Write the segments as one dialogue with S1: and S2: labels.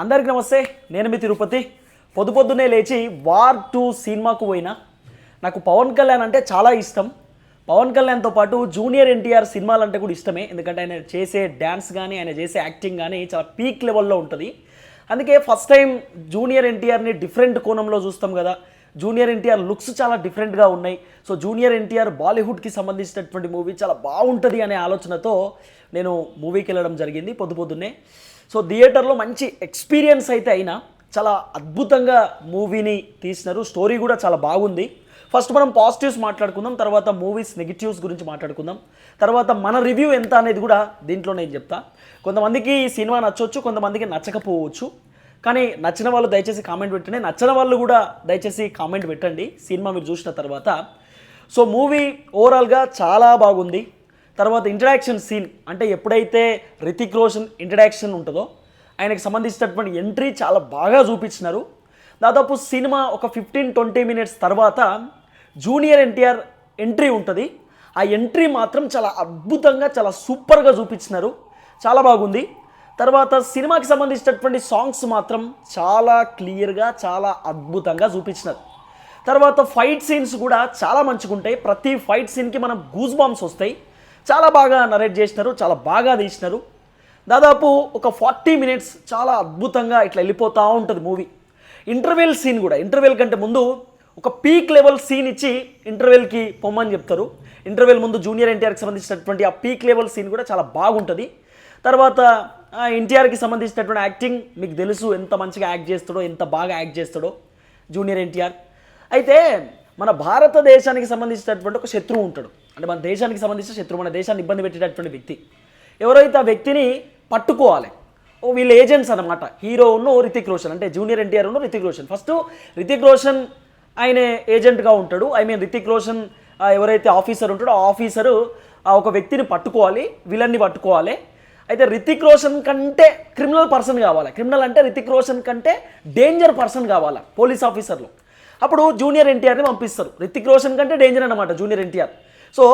S1: అందరికి నమస్తే నేను మీ తిరుపతి. పొద్దు పొద్దున్నే లేచి వార్ టూ సినిమాకు పోయినా. నాకు పవన్ కళ్యాణ్ అంటే చాలా ఇష్టం. పవన్ కళ్యాణ్తో పాటు జూనియర్ ఎన్టీఆర్ సినిమాలు అంటే కూడా ఇష్టమే. ఎందుకంటే ఆయన చేసే డ్యాన్స్ కానీ ఆయన చేసే యాక్టింగ్ కానీ చాలా పీక్ లెవెల్లో ఉంటుంది. అందుకే ఫస్ట్ టైం జూనియర్ ఎన్టీఆర్ని డిఫరెంట్ కోణంలో చూస్తాం కదా. జూనియర్ ఎన్టీఆర్ లుక్స్ చాలా డిఫరెంట్గా ఉన్నాయి. సో జూనియర్ ఎన్టీఆర్ బాలీవుడ్కి సంబంధించినటువంటి మూవీ చాలా బాగుంటుంది అనే ఆలోచనతో నేను మూవీకి వెళ్ళడం జరిగింది పొద్దు పొద్దున్నే. సో థియేటర్లో మంచి ఎక్స్పీరియన్స్ అయితే అయినా చాలా అద్భుతంగా మూవీని తీసినారు. స్టోరీ కూడా చాలా బాగుంది. ఫస్ట్ మనం పాజిటివ్స్ మాట్లాడుకుందాం తర్వాత మూవీస్ నెగిటివ్స్ గురించి మాట్లాడుకుందాం. తర్వాత మన రివ్యూ ఎంత అనేది కూడా దీంట్లో నేను చెప్తా. కొంతమందికి ఈ సినిమా నచ్చవచ్చు కొంతమందికి నచ్చకపోవచ్చు. కానీ నచ్చిన వాళ్ళు దయచేసి కామెంట్ పెట్టండి. నచ్చిన వాళ్ళు కూడా దయచేసి కామెంట్ పెట్టండి. సినిమా మీరు చూసిన తర్వాత. సో మూవీ ఓవరాల్గా చాలా బాగుంది. తర్వాత ఇంట్రడక్షన్ సీన్. అంటే ఎప్పుడైతే రితిక్ రోషన్ ఇంట్రడక్షన్ ఉంటుందో ఆయనకు సంబంధించినటువంటి ఎంట్రీ చాలా బాగా చూపించినారు. దాదాపు సినిమా ఒక ఫిఫ్టీన్ ట్వంటీ మినిట్స్ తర్వాత జూనియర్ ఎన్టీఆర్ ఎంట్రీ ఉంటుంది. ఆ ఎంట్రీ మాత్రం చాలా అద్భుతంగా చాలా సూపర్గా చూపించినారు. చాలా బాగుంది. తర్వాత సినిమాకి సంబంధించినటువంటి సాంగ్స్ మాత్రం చాలా క్లియర్గా చాలా అద్భుతంగా చూపించినారు. తర్వాత ఫైట్ సీన్స్ కూడా చాలా మంచిగా ఉంటాయి ప్రతి ఫైట్ సీన్కి మనం గూజ్ బాంబ్స్ వస్తాయి. చాలా బాగా నరేట్ చేసినారు చాలా బాగా తీసినారు. దాదాపు ఒక ఫార్టీ మినిట్స్ చాలా అద్భుతంగా ఇట్లా వెళ్ళిపోతూ ఉంటుంది మూవీ. ఇంటర్వెల్ సీన్ కూడా ఇంటర్వెల్ కంటే ముందు ఒక పీక్ లెవెల్ సీన్ ఇచ్చి ఇంటర్వెల్కి పొమ్మని చెప్తారు. ఇంటర్వెల్ ముందు జూనియర్ ఎన్టీఆర్కి సంబంధించినటువంటి ఆ పీక్ లెవెల్ సీన్ కూడా చాలా బాగుంటుంది. తర్వాత ఎన్టీఆర్కి సంబంధించినటువంటి యాక్టింగ్ మీకు తెలుసు ఎంత మంచిగా యాక్ట్ చేస్తాడో ఎంత బాగా యాక్ట్ చేస్తాడో జూనియర్ ఎన్టీఆర్. అయితే మన భారతదేశానికి సంబంధించినటువంటి ఒక శత్రువు ఉంటాడు. అంటే మన దేశానికి సంబంధించిన శత్రువు మన దేశాన్ని ఇబ్బంది పెట్టేటటువంటి వ్యక్తి. ఎవరైతే ఆ వ్యక్తిని పట్టుకోవాలి? ఓ వీళ్ళ ఏజెంట్స్ అనమాట హీరో ఉన్ను రితిక్ రోషన్. అంటే జూనియర్ ఎన్టీఆర్ ఉన్ను రితిక్ రోషన్. ఫస్ట్ రితిక్ రోషన్ ఆయన ఏజెంట్గా ఉంటాడు. ఐ మీన్ రితిక్ రోషన్ ఎవరైతే ఆఫీసర్ ఉంటాడో ఆ ఆఫీసరు ఆ ఒక వ్యక్తిని పట్టుకోవాలి విలన్ని పట్టుకోవాలి. అయితే రితిక్ రోషన్ కంటే క్రిమినల్ పర్సన్ కావాలి. క్రిమినల్ అంటే రితిక్ రోషన్ కంటే డేంజర్ పర్సన్ కావాలి పోలీస్ ఆఫీసర్లో. అప్పుడు జూనియర్ ఎన్టీఆర్ని పంపిస్తారు. రితిక్ రోషన్ కంటే డేంజర్ అనమాట జూనియర్ ఎన్టీఆర్. సో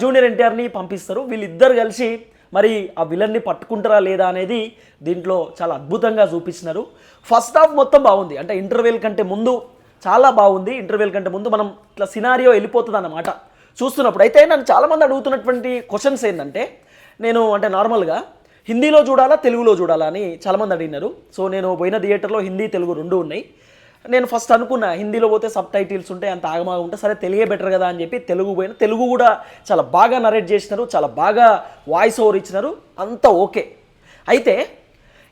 S1: జూనియర్ ఎన్టీఆర్ని పంపిస్తారు. వీళ్ళిద్దరు కలిసి మరి ఆ విలన్ని పట్టుకుంటారా లేదా అనేది దీంట్లో చాలా అద్భుతంగా చూపించినారు ఫస్ట్ హాఫ్ మొత్తం బాగుంది. అంటే ఇంటర్వెల్ కంటే ముందు చాలా బాగుంది. ఇంటర్వెల్ కంటే ముందు మనం ఇట్లా సినారియో వెళ్ళిపోతుంది అన్నమాట చూస్తున్నప్పుడు అయితే నన్ను చాలామంది అడుగుతున్నటువంటి క్వశ్చన్స్ ఏంటంటే నేను అంటే నార్మల్గా హిందీలో చూడాలా తెలుగులో చూడాలా అని చాలామంది అడిగినారు. సో నేను పోయిన థియేటర్లో హిందీ తెలుగు రెండు ఉన్నాయి. నేను ఫస్ట్ అనుకున్నా హిందీలో పోతే సబ్ టైటిల్స్ ఉంటాయి అంత ఆగమాగా ఉంటే సరే తెలుగే బెటర్ కదా అని చెప్పి తెలుగు పోయిన తెలుగు కూడా చాలా బాగా నరేట్ చేసినారు చాలా బాగా వాయిస్ ఓవర్ ఇచ్చినారు అంత ఓకే అయితే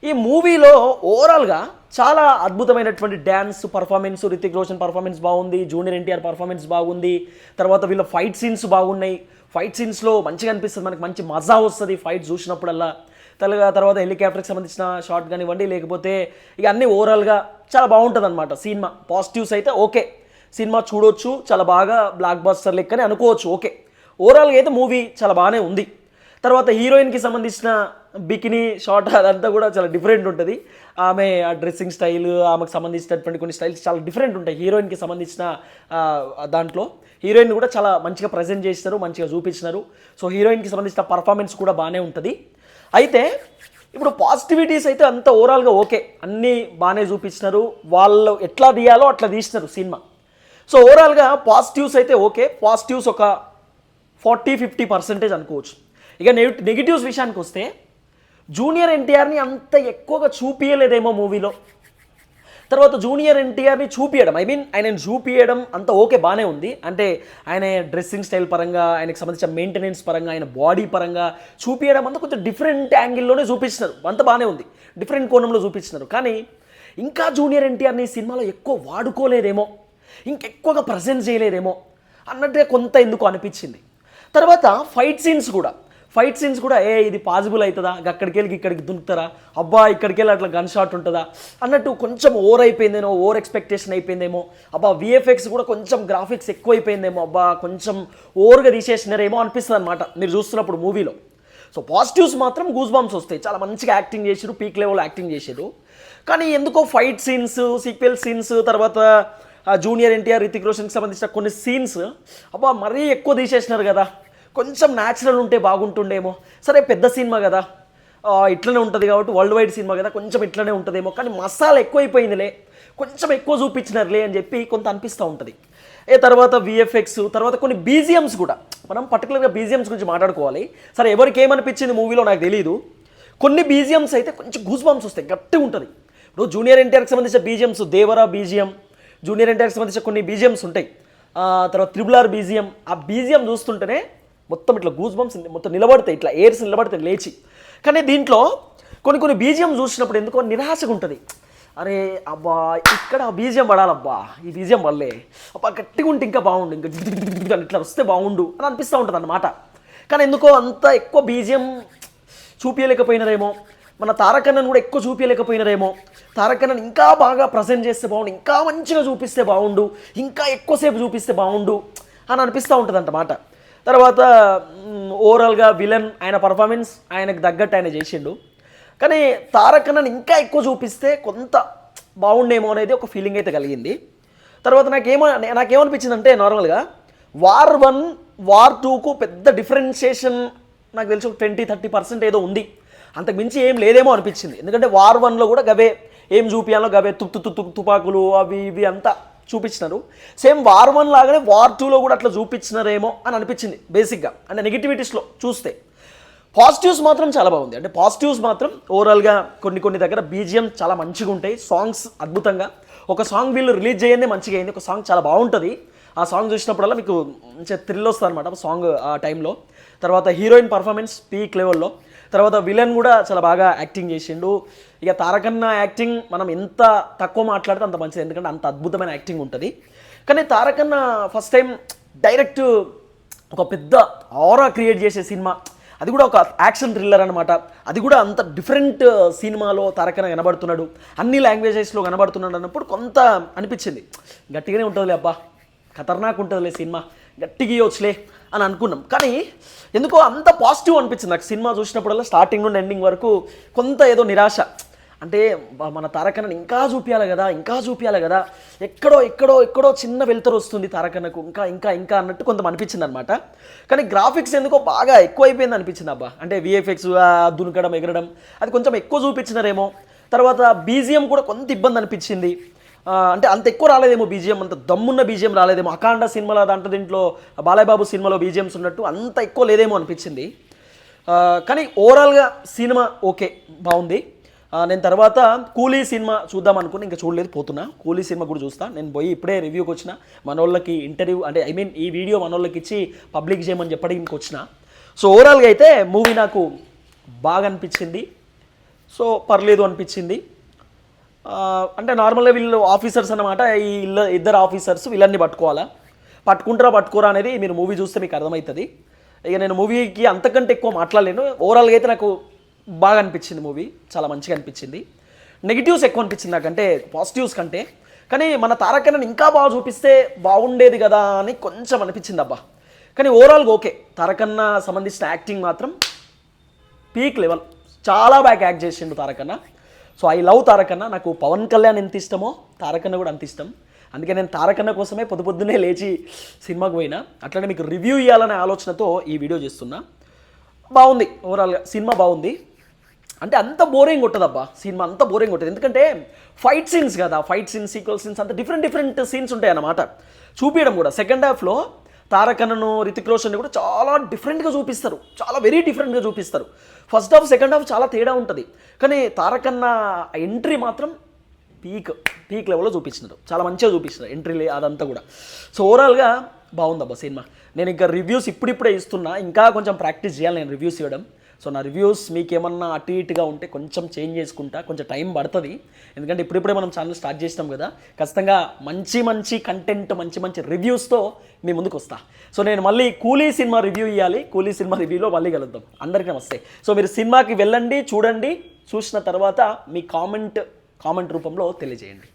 S1: ఈ మూవీలో ఓవరాల్గా చాలా అద్భుతమైనటువంటి dance performance Hrithik Roshan performance బాగుంది జూనియర్ ఎన్టీఆర్ పర్ఫార్మెన్స్ బాగుంది తర్వాత వీళ్ళ ఫైట్ సీన్స్ బాగున్నాయి. ఫైట్ సీన్స్లో మంచిగా అనిపిస్తుంది మనకి మంచి మజా వస్తుంది ఫైట్ చూసినప్పుడల్లా. తెలుగు తర్వాత హెలికాప్టర్కి సంబంధించిన షార్ట్ కానివ్వండి లేకపోతే ఇక అన్నీ ఓవరాల్గా చాలా బాగుంటుంది అనమాట సినిమా. పాజిటివ్స్ అయితే ఓకే. సినిమా చూడొచ్చు చాలా బాగా బ్లాక్ బాస్టర్ లెక్కనే అనుకోవచ్చు ఓకే. ఓవరాల్గా అయితే మూవీ చాలా బాగానే ఉంది. తర్వాత హీరోయిన్కి సంబంధించిన బికినీ షార్ట్ అదంతా కూడా చాలా డిఫరెంట్ ఉంటుంది. ఆమె ఆ డ్రెస్సింగ్ స్టైల్ ఆమెకు సంబంధించినటువంటి కొన్ని స్టైల్స్ చాలా డిఫరెంట్ ఉంటాయి. హీరోయిన్కి సంబంధించిన దాంట్లో హీరోయిన్ కూడా చాలా మంచిగా ప్రజెంట్ చేసినారు మంచిగా చూపించినారు. సో హీరోయిన్కి సంబంధించిన పర్ఫార్మెన్స్ కూడా బాగానే ఉంటుంది. అయితే ఇప్పుడు పాజిటివిటీస్ అయితే అంత ఓవరాల్గా ఓకే అన్నీ బాగానే చూపించినారు వాళ్ళు ఎట్లా తీయాలో అట్లా తీసినారు సినిమా. సో ఓవరాల్గా పాజిటివ్స్ అయితే ఓకే పాజిటివ్స్ ఒక ఫార్టీ ఫిఫ్టీ పర్సెంటేజ్ అనుకోవచ్చు. ఇక నెగ నెగిటివ్స్ విషయానికి వస్తే జూనియర్ ఎన్టీఆర్ని అంత ఎక్కువగా చూపించలేదేమో మూవీలో తర్వాత జూనియర్ ఎన్టీఆర్ని చూపించడం ఐ మీన్ ఆయనను చూపించడం అంత ఓకే బాగానే ఉంది. అంటే ఆయన డ్రెస్సింగ్ స్టైల్ పరంగా ఆయనకు సంబంధించిన మెయింటెనెన్స్ పరంగా ఆయన బాడీ పరంగా చూపించడం అంతా కొంచెం డిఫరెంట్ యాంగిల్లోనే చూపించినారు అంత బాగానే ఉంది. డిఫరెంట్ కోణంలో చూపించినారు కానీ ఇంకా జూనియర్ ఎన్టీఆర్ని సినిమాలో ఎక్కువ వాడుకోలేదేమో ఇంకెక్కువగా ప్రజెంట్ చేయలేదేమో అన్నట్టుగా కొంత ఎందుకు అనిపించింది. తర్వాత ఫైట్ సీన్స్ కూడా. ఫైట్ సీన్స్ కూడా ఏ ఇది పాసిబుల్ అవుతుందా? అక్కడికి వెళ్ళి ఇక్కడికి దుంకుతారా అబ్బా ఇక్కడికి వెళ్ళి అట్లా గన్ షాట్ ఉంటుందా? అన్నట్టు కొంచెం ఓవర్ అయిపోయిందేమో ఓవర్ ఎక్స్పెక్టేషన్ అయిపోయిందేమో. అబ్బా విఎఫ్ఎక్స్ కూడా కొంచెం గ్రాఫిక్స్ ఎక్కువ అయిపోయిందేమో అబ్బా కొంచెం ఓవర్గా తీసేసినారేమో అనిపిస్తుంది అనమాట మీరు చూస్తున్నప్పుడు మూవీలో సో పాజిటివ్స్ మాత్రం గూస్ బాంబ్స్ వస్తాయి. చాలా మంచిగా యాక్టింగ్ చేసారు పీక్ లెవెల్ యాక్టింగ్ చేసారు కానీ ఎందుకో ఫైట్ సీన్స్ సీక్వెల్ సీన్స్ తర్వాత జూనియర్ ఎన్టీఆర్ రితిక్ రోషన్కి సంబంధించిన కొన్ని సీన్స్ అబ్బా మరీ ఎక్కువ తీసేసినారు కదా. కొంచెం న్యాచురల్ ఉంటే బాగుంటుండేమో. సరే పెద్ద సినిమా కదా. ఇట్లనే ఉంటుంది కాబట్టి వరల్డ్ వైడ్ సినిమా కదా కొంచెం ఇట్లనే ఉంటుందేమో. కానీ మసాలా ఎక్కువైపోయిందిలే. కొంచెం ఎక్కువ చూపించినారులే అని చెప్పి కొంత అనిపిస్తూ ఉంటుంది. ఏ తర్వాత విఎఫ్ఎక్స్ తర్వాత కొన్ని బీజిఎమ్స్ కూడా. మనం పర్టికులర్గా బీజిఎమ్స్ గురించి మాట్లాడుకోవాలి. సరే ఎవరికి ఏమనిపించింది మూవీలో నాకు తెలియదు కొన్ని బీజిఎమ్స్ అయితే కొంచెం గూస్ బంప్స్ వస్తాయి గట్టిగా ఉంటుంది. ఇప్పుడు జూనియర్ ఎన్టీఆర్కి సంబంధించిన బీజిఎమ్స్ దేవరా బీజిఎం జూనియర్ ఎన్టీఆర్కి సంబంధించిన కొన్ని బీజిఎమ్స్ ఉంటాయి. తర్వాత త్రిబుల్ ఆర్ బీజిఎం ఆ బీజిఎం చూస్తుంటేనే మొత్తం ఇట్లా గూజ్ బంప్స్ మొత్తం నిలబడతాయి ఇట్లా ఎయిర్స్ నిలబడతాయి లేచి. కానీ దీంట్లో కొన్ని కొన్ని బీజియం చూసినప్పుడు ఎందుకో నిరాశగా ఉంటుంది. అరే అబ్బా ఇక్కడ బీజియం పడాలబ్బా ఈ బీజియం వల్లే. అబ్బా గట్టిగా ఉంటే ఇంకా బాగుండు ఇంకా ఇట్లా వస్తే బాగుండు అని అనిపిస్తూ ఉంటుంది అన్నమాట. కానీ ఎందుకో అంత ఎక్కువ బీజియం చూపించలేకపోయినారేమో మన తారకన్నను కూడా ఎక్కువ చూపించలేకపోయినారేమో తారకన్నను ఇంకా బాగా ప్రజెంట్ చేస్తే బాగుండు ఇంకా మంచిగా చూపిస్తే బాగుండు ఇంకా ఎక్కువసేపు చూపిస్తే బాగుండు అని అనిపిస్తూ ఉంటుంది అన్నమాట. తర్వాత ఓవరాల్గా విలన్ ఆయన పర్ఫార్మెన్స్ ఆయనకు తగ్గట్టు ఆయన చేసిండు. కానీ తారకన్నను ఇంకా ఎక్కువ చూపిస్తే కొంత బాగుండేమో అనేది ఒక ఫీలింగ్ అయితే కలిగింది. తర్వాత నాకేమో నాకేమనిపించింది అంటే నార్మల్గా వార్ వన్ వార్ టూకు పెద్ద డిఫరెన్షియేషన్ నాకు తెలిసి ఒక ట్వంటీ థర్టీ పర్సెంట్ ఏదో ఉంది. అంతకు మించి ఏం లేదేమో అనిపించింది. ఎందుకంటే వార్ వన్లో కూడా గవే ఏం చూపించాలో గవే తుప్పు తుప్పు తుపాకులు అవి ఇవి అంతా చూపించినారు. సేమ్ వార్ వన్ లాగానే వార్ టూలో కూడా అట్లా చూపించినారేమో అని అనిపించింది బేసిక్గా అంటే నెగిటివిటీస్లో చూస్తే. పాజిటివ్స్ మాత్రం చాలా బాగుంది. అంటే పాజిటివ్స్ మాత్రం ఓవరాల్గా కొన్ని కొన్ని దగ్గర బీజిఎం చాలా మంచిగా ఉంటాయి. సాంగ్స్ అద్భుతంగా. ఒక సాంగ్ వీళ్ళు రిలీజ్ చేయండి మంచిగా అయింది. ఒక సాంగ్ చాలా బాగుంటుంది. ఆ సాంగ్ చూసినప్పుడల్లా మీకు మంచిగా థ్రిల్ వస్తుంది అనమాట సాంగ్ ఆ టైంలో తర్వాత హీరోయిన్ పర్ఫార్మెన్స్ పీక్ లెవెల్లో తర్వాత విలన్ కూడా చాలా బాగా యాక్టింగ్ చేసిండు. ఇక తారకన్న యాక్టింగ్ మనం ఎంత తక్కువ మాట్లాడితే అంత మంచిది. ఎందుకంటే అంత అద్భుతమైన యాక్టింగ్ ఉంటుంది. కానీ తారకన్న ఫస్ట్ టైం డైరెక్ట్ ఒక పెద్ద ఆరా క్రియేట్ చేసే సినిమా. అది కూడా ఒక యాక్షన్ థ్రిల్లర్ అనమాట అది కూడా అంత డిఫరెంట్ సినిమాలో తారకన కనబడుతున్నాడు. అన్ని లాంగ్వేజెస్లో కనబడుతున్నాడు అన్నప్పుడు కొంత అనిపించింది. గట్టిగానే ఉంటుందిలే అబ్బా. ఖతర్నాక్ ఉంటుందిలే సినిమా. గట్టిగా ఇవ్వచ్చులే అని అనుకున్నాం. కానీ ఎందుకో అంత పాజిటివ్ అనిపించింది. నాకు సినిమా చూసినప్పుడల్లా స్టార్టింగ్ నుండి ఎండింగ్ వరకు కొంత ఏదో నిరాశ. అంటే మన తారకన్నని ఇంకా చూపించాలి కదా ఇంకా చూపించాలి కదా. ఎక్కడో ఎక్కడో ఎక్కడో చిన్న వెలుతురు వస్తుంది తారకన్నకు. ఇంకా ఇంకా ఇంకా అన్నట్టు కొంత అనిపించింది అనమాట కానీ గ్రాఫిక్స్ ఎందుకో బాగా ఎక్కువైపోయింది అనిపించింది అబ్బా. అంటే విఎఫ్ఎక్స్ దునకడం ఎగరడం అది కొంచెం ఎక్కువ చూపించినారేమో. తర్వాత బీజిఎం కూడా కొంత ఇబ్బంది అనిపించింది. అంటే అంత ఎక్కువ రాలేదేమో బీజిఎం అంత దమ్మున్న బీజిఎం రాలేదేమో. అఖాండ సినిమాలో దాంట్లో దీంట్లో బాలయ్యబాబు సినిమాలో బీజిఎంస్ ఉన్నట్టు అంత ఎక్కువ లేదేమో అనిపించింది. కానీ ఓవరాల్గా సినిమా ఓకే బాగుంది. నేను తర్వాత కూలీ సినిమా చూద్దాం అనుకుని ఇంకా చూడలేదు పోతున్నా. కూలీ సినిమా కూడా చూస్తాను నేను పోయి ఇప్పుడే రివ్యూకి వచ్చిన. మనోళ్ళకి ఇంటర్వ్యూ అంటే ఐ మీన్ ఈ వీడియో మనోళ్ళకి ఇచ్చి పబ్లిక్ చేయమని చెప్పడానికి వచ్చిన. సో ఓవరాల్గా అయితే మూవీ నాకు బాగా అనిపించింది. సో పర్లేదు అనిపించింది. అంటే నార్మల్గా వీళ్ళు ఆఫీసర్స్ అన్నమాట. ఈ ఇల్ల ఇద్దరు ఆఫీసర్స్ వీళ్ళని పట్టుకోవాలా? పట్టుకుంటారా పట్టుకోరా అనేది మీరు మూవీ చూస్తే మీకు అర్థమవుతుంది. ఇక నేను మూవీకి అంతకంటే ఎక్కువ మాట్లాడలేను. ఓవరాల్గా అయితే నాకు బాగా అనిపించింది మూవీ. చాలా మంచిగా అనిపించింది. నెగిటివ్స్ ఎక్కువ అనిపించింది నాకంటే పాజిటివ్స్ కంటే. కానీ మన తారకన్నని ఇంకా బాగా చూపిస్తే బాగుండేది కదా అని కొంచెం అనిపించింది అబ్బా. కానీ ఓవరాల్గా ఓకే. తారకన్న సంబంధించిన యాక్టింగ్ మాత్రం పీక్ లెవెల్ చాలా బాగా యాక్ట్ చేసిండు Tarakanna so I love Tarakanna నాకు పవన్ కళ్యాణ్ ఎంత ఇష్టమో తారకన్న కూడా అంత ఇష్టం. అందుకే నేను తారకన్న కోసమే పొద్దు పొద్దున్నే లేచి సినిమాకి పోయినా. అట్లనే మీకు రివ్యూ ఇవ్వాలనే ఆలోచనతో ఈ వీడియో చేస్తున్నా. బాగుంది. ఓవరాల్గా సినిమా బాగుంది. అంటే అంత బోరింగ్ ఉంటుందబ్బా సినిమా అంత బోరింగ్ ఉంటుంది ఎందుకంటే ఫైట్ సీన్స్ కదా. ఫైట్ సీన్స్ ఈక్వల్ సీన్స్ అంత డిఫరెంట్ డిఫరెంట్ సీన్స్ ఉంటాయి అన్నమాట చూపించడం కూడా సెకండ్ హాఫ్లో తారకన్నను రితిక్ రోషన్ కూడా చాలా డిఫరెంట్గా చూపిస్తారు. చాలా వెరీ డిఫరెంట్గా చూపిస్తారు. ఫస్ట్ హాఫ్ సెకండ్ హాఫ్ చాలా తేడా ఉంటుంది. కానీ తారకన్న ఎంట్రీ మాత్రం పీక్ పీక్ లెవెల్లో చూపించినారు. చాలా మంచిగా చూపించినారు ఎంట్రీ అదంతా కూడా. సో ఓవరాల్గా బాగుందబ్బా సినిమా. నేను ఇంకా రివ్యూస్ ఇప్పుడిప్పుడే ఇస్తున్నా. ఇంకా కొంచెం ప్రాక్టీస్ చేయాలి నేను రివ్యూస్ ఇవ్వడం. సో నా రివ్యూస్ మీకు ఏమన్నా అటు ఇటుగా ఉంటే కొంచెం చేంజ్ చేసుకుంటా కొంచెం టైం పడుతుంది. ఎందుకంటే ఇప్పుడిప్పుడే మనం ఛానల్ స్టార్ట్ చేసినాం కదా ఖచ్చితంగా మంచి మంచి కంటెంట్ మంచి మంచి రివ్యూస్తో మీ ముందుకు వస్తా. సో నేను మళ్ళీ కూలీ సినిమా రివ్యూ ఇవ్వాలి కూలీ సినిమా రివ్యూలో మళ్ళీ కలుద్దాం. అందరికీ నమస్తే. సో మీరు సినిమాకి వెళ్ళండి చూడండి చూసిన తర్వాత మీ కామెంట్ కామెంట్ రూపంలో తెలియజేయండి.